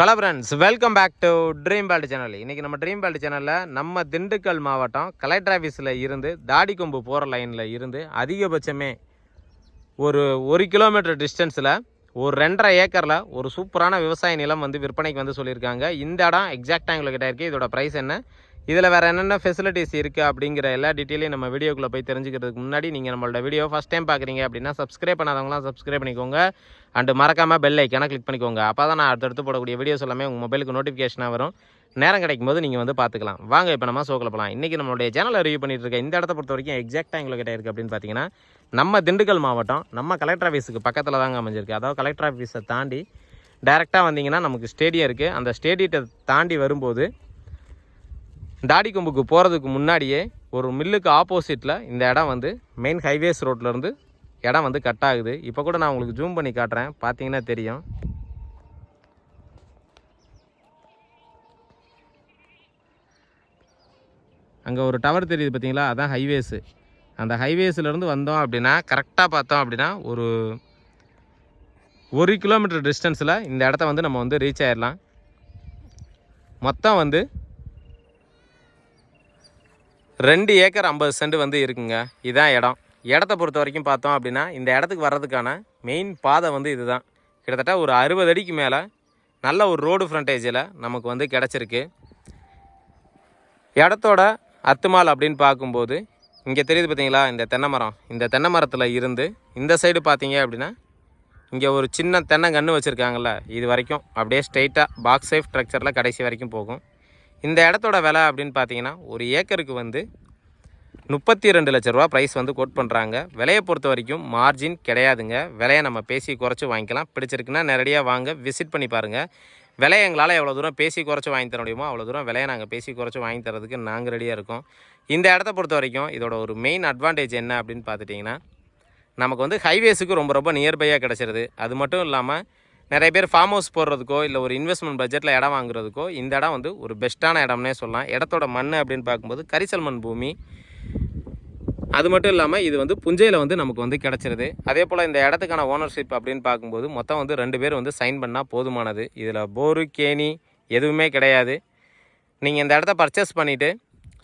Hello friends welcome back to dream பேல்ட் channel இன்றைக்கி நம்ம dream பேல்ட் சேனலில் நம்ம திண்டுக்கல் மாவட்டம் கலெக்டர் ஆஃபீஸில் இருந்து தாடிக்கொம்பு போகிற லைனில் இருந்து அதிகபட்சமே ஒரு ஒரு கிலோமீட்டர் டிஸ்டன்ஸில் ஒரு ரெண்டரை ஏக்கரில் ஒரு சூப்பரான விவசாய நிலம் வந்து விற்பனைக்கு வந்து சொல்லியிருக்காங்க. இந்த இடம் எக்ஸாக்டாக எங்களுக்கு கிட்ட இருக்குது இதோட ப்ரைஸ் என்ன? இதில் வேறு என்னென்ன ஃபெசிலிட்டிஸ் இருக்குது அப்படிங்கிற எல்லா டீட்டெயிலையும் நம்ம வீடியோக்குள்ளே போய் தெரிஞ்சுக்கிறதுக்கு முன்னாடி நீங்கள் நம்மளோட வீடியோ ஃபஸ்ட் டைம் பார்க்குறீங்க அப்படின்னா சப்ஸ்கிரைப் பண்ணாதவங்களாம் சப்ஸ்கிரைப் பண்ணிக்கோங்க. அண்டு மறக்காமல் பெல் ஐக்கான கிளிக் பண்ணிக்கோங்க. அப்போ தான் நான் அடுத்தடுத்து போடக்கூடிய வீடியோஸ் எல்லாமே உங்கள் மொபைலுக்கு நோட்டிஃபிகேஷனாக வரும். நேரம் கிடைக்கும் போது நீங்கள் வந்து பார்த்துக்கலாம் வாங்க இப்போ நம்ம சோக்கில் போகலாம் இன்றைக்கி நம்மளுடைய சேனலை ரிவ்யூ பண்ணிட்டு இருக்க இந்த இடத்த பொறுத்த வரைக்கும் எக்ஸாக்டாக எங்களுக்கு கிட்ட இருக்குது அப்படின்னு பார்த்தீங்கன்னா நம்ம திண்டுக்கல் மாவட்டம் நம்ம கலெக்டர் ஆஃபீஸுக்கு பக்கத்தில் தாங்க அமைஞ்சிருக்கு. அதாவது கலெக்டர் ஆஃபீஸை தாண்டி டேரெக்டாக வந்தீங்கன்னா நமக்கு ஸ்டேடியம் இருக்குது அந்த ஸ்டேடியத்தை தாண்டி வரும்போது தாடி கொம்புக்கு போகிறதுக்கு முன்னாடியே ஒரு மில்லுக்கு ஆப்போசிட்டில் இந்த இடம் வந்து மெயின் ஹைவேஸ் ரோட்லேருந்து இடம் வந்து கட் ஆகுது. இப்போ கூட நான் உங்களுக்கு ஜூம் பண்ணி காட்டுறேன். பார்த்தீங்கன்னா தெரியும். அங்கே ஒரு டவர் தெரியுது பார்த்தீங்களா அதான் ஹைவேஸு அந்த ஹைவேஸ்லேருந்து வந்தோம் அப்படின்னா கரெக்டாக பார்த்தோம் அப்படின்னா ஒரு ஒரு கிலோமீட்டர் டிஸ்டன்ஸில் இந்த இடத்த வந்து நம்ம வந்து ரீச் ஆயிடலாம் மொத்தம் வந்து ரெண்டு ஏக்கர் ஐம்பது சென்ட் வந்து இருக்குங்க. இதுதான் இடம். இடத்த பொறுத்த வரைக்கும் பார்த்தோம் அப்படின்னா இந்த இடத்துக்கு வர்றதுக்கான மெயின் பாதை வந்து இதுதான். கிட்டத்தட்ட ஒரு அறுபது அடிக்கு மேலே நல்ல ஒரு ரோடு ஃப்ரண்டேஜில் நமக்கு வந்து கிடச்சிருக்கு. இடத்தோட அத்துமால் அப்படின்னு பார்க்கும்போது இங்கே தெரியுது பார்த்தீங்களா இந்த தென்னை மரம். இந்த தென்னை மரத்தில் இருந்து இந்த சைடு பார்த்தீங்க அப்படின்னா இங்கே ஒரு சின்ன தென்னங்கன்று வச்சுருக்காங்கல்ல இது வரைக்கும். அப்படியே ஸ்ட்ரைட்டாக பாக்ஸ் சேஃப் ஸ்ட்ரக்சரில் கடைசி வரைக்கும் போகும். இந்த இடத்தோட விலை அப்படின்னு பார்த்தீங்கன்னா ஒரு ஏக்கருக்கு வந்து முப்பத்தி ரெண்டு லட்ச ரூபா ப்ரைஸ் வந்து கோட் பண்ணுறாங்க விலையை பொறுத்த வரைக்கும் மார்ஜின் கிடையாதுங்க. விலையை நம்ம பேசி குறைச்சி வாங்கிக்கலாம். பிடிச்சிருக்குன்னா நேரடியாக வாங்க விசிட் பண்ணி பாருங்கள் விலையை எங்களால் எவ்வளோ தூரம் பேசி குறைச்சி வாங்கி தர முடியுமோ அவ்வளோ தூரம் விலையை நாங்கள் பேசி குறைச்சி வாங்கி தரதுக்கு நாங்கள் ரெடியாக இருக்கோம். இந்த இடத்த பொறுத்த வரைக்கும் இதோட ஒரு மெயின் அட்வான்டேஜ் என்ன அப்படின்னு பார்த்துட்டிங்கன்னா நமக்கு வந்து ஹைவேஸுக்கு ரொம்ப ரொம்ப நியர்பையாக கிடச்சிருது. அது மட்டும் இல்லாமல் நிறைய பேர் ஃபார்ம் ஹவுஸ் போடுறதுக்கோ இல்லை ஒரு இன்வெஸ்ட்மெண்ட் பட்ஜெட்டில் இடம் வாங்குறதுக்கோ இந்த இடம் வந்து ஒரு பெஸ்ட்டான இடம்னே சொல்லலாம். இடத்தோட மண் அப்படின்னு பார்க்கும்போது கரிசல் மண் பூமி. அது மட்டும் இல்லாமல் இது வந்து புஞ்சையில் வந்து நமக்கு வந்து கிடச்சிருது. அதே போல் இந்த இடத்துக்கான ஓனர்ஷிப் அப்படின்னு பார்க்கும்போது மொத்தம் வந்து ரெண்டு பேர் வந்து சைன் பண்ணால் போதுமானது. இதில் போரு கேணி எதுவுமே கிடையாது. நீங்கள் இந்த இடத்த பர்ச்சேஸ் பண்ணிவிட்டு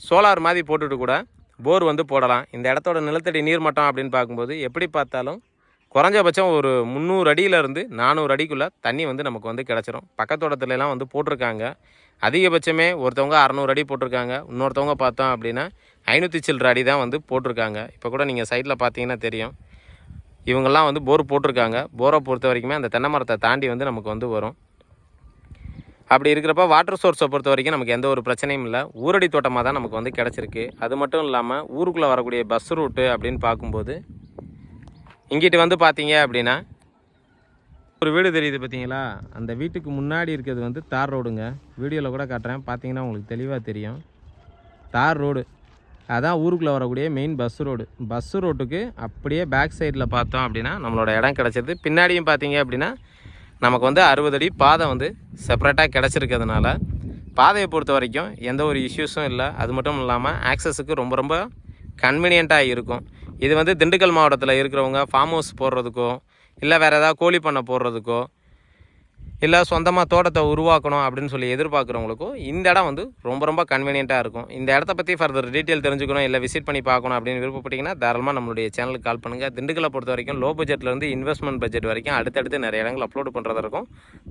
சோலார் மாதிரி போட்டுட்டு கூட போர் வந்து போடலாம். இந்த இடத்தோட நிலத்தடி நீர்மட்டம் அப்படின்னு பார்க்கும்போது எப்படி பார்த்தாலும் குறைஞ்சபட்சம் ஒரு முந்நூறு அடியிலேருந்து நானூறு அடிக்குள்ளே தண்ணி வந்து நமக்கு வந்து கிடச்சிரும். பக்கத்தோட்டத்துலலாம் வந்து போட்டிருக்காங்க. அதிகபட்சமே ஒருத்தவங்க அறநூறு அடி போட்டிருக்காங்க. இன்னொருத்தவங்க பார்த்தோம் அப்படின்னா ஐநூற்றி சில்லற அடி தான் வந்து போட்டிருக்காங்க. இப்போ கூட நீங்கள் சைட்டில் பார்த்தீங்கன்னா தெரியும். இவங்கெல்லாம் வந்து போர் போட்டிருக்காங்க. போரை பொறுத்த வரைக்குமே அந்த தென்னை மரத்தை தாண்டி வந்து நமக்கு வந்து வரும். அப்படி இருக்கிறப்ப வாட்டர் சோர்ஸை பொறுத்த வரைக்கும் நமக்கு எந்த ஒரு பிரச்சனையும் இல்லை. ஊரடி தோட்டமாக தான் நமக்கு வந்து கிடச்சிருக்கு. அது மட்டும் இல்லாமல் ஊருக்குள்ளே வரக்கூடிய பஸ் ரூட்டு அப்படின்னு பார்க்கும்போது இங்கிட்டு வந்து பார்த்தீங்க அப்படின்னா ஒரு வீடு தெரியுது பார்த்தீங்களா அந்த வீட்டுக்கு முன்னாடி இருக்கிறது வந்து தார் ரோடுங்க. வீடியோவில் கூட காட்டுறேன். பார்த்தீங்கன்னா உங்களுக்கு தெளிவாக தெரியும். தார் ரோடு. அதான் ஊருக்குள்ளே வரக்கூடிய மெயின் பஸ் ரோடு பஸ் ரோட்டுக்கு அப்படியே பேக் சைடில் பார்த்தோம் அப்படின்னா நம்மளோட இடம் கிடச்சிது. பின்னாடியும் பார்த்தீங்க அப்படின்னா நமக்கு வந்து அறுபது அடி பாதை வந்து செப்பரேட்டாக கிடச்சிருக்கிறதுனால பாதையை பொறுத்த வரைக்கும் எந்த ஒரு இஷ்யூஸும் இல்லை. அது மட்டும் இல்லாமல் ஆக்சஸுக்கு ரொம்ப ரொம்ப கன்வீனியண்ட்டாக இருக்கும். இது வந்து திண்டுக்கல் மாவட்டத்தில் இருக்கிறவங்க ஃபார்ம் ஹவுஸ் போடுறதுக்கோ இல்லை வேறு ஏதாவது கோழி பண்ணை போடுறதுக்கோ இல்லை சொந்தமாக தோட்டத்தை உருவாக்கணும் அப்படின்னு சொல்லி எதிர்பார்க்குறவங்களுக்கும் இந்த இடம் வந்து ரொம்ப ரொம்ப கன்வீனியண்ட்டாக இருக்கும். இந்த இடத்த பற்றி ஃபர்தர் டீட்டெயில் தெரிஞ்சுக்கணும் இல்லை விசிட் பண்ணி பார்க்கணும் அப்படின்னு விருப்பப்பட்டிங்கன்னா தாராளமாக நம்மளுடைய சேனலுக்கு கால் பண்ணுங்கள் திண்டுக்கலை பொறுத்த வரைக்கும் லோ பட்ஜெட்லேருந்து இன்வெஸ்ட்மெண்ட் பட்ஜெட் வரைக்கும் அடுத்தடுத்து நிறைய இடங்கள் அப்லோட் பண்ணுறதா இருக்கும்.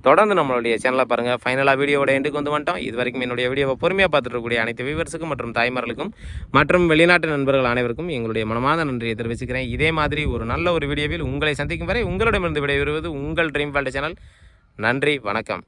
தொடர்ந்து நம்மளுடைய சேனலை பாருங்கள் ஃபைனலாக வீடியோட எண்டுக்கு வந்து வந்துட்டோம். இது வரைக்கும் என்னுடைய வீடியோவை பொறுமையாக பார்த்துட்டு இருக்கக்கூடிய அனைத்து வியூவர்ஸுக்கும் மற்றும் தாய்மார்களுக்கும் மற்றும் வெளிநாட்டு நண்பர்கள் அனைவருக்கும் எங்களுடைய மனமார்ந்த நன்றியை தெரிவிச்சுக்கிறேன். இதே மாதிரி ஒரு நல்ல ஒரு வீடியோவில் உங்களை சந்திக்கும் வரை உங்களிடமிருந்து விடைபெறுவது உங்கள் ட்ரீம் வேல்டு சேனல் நன்றி வணக்கம்.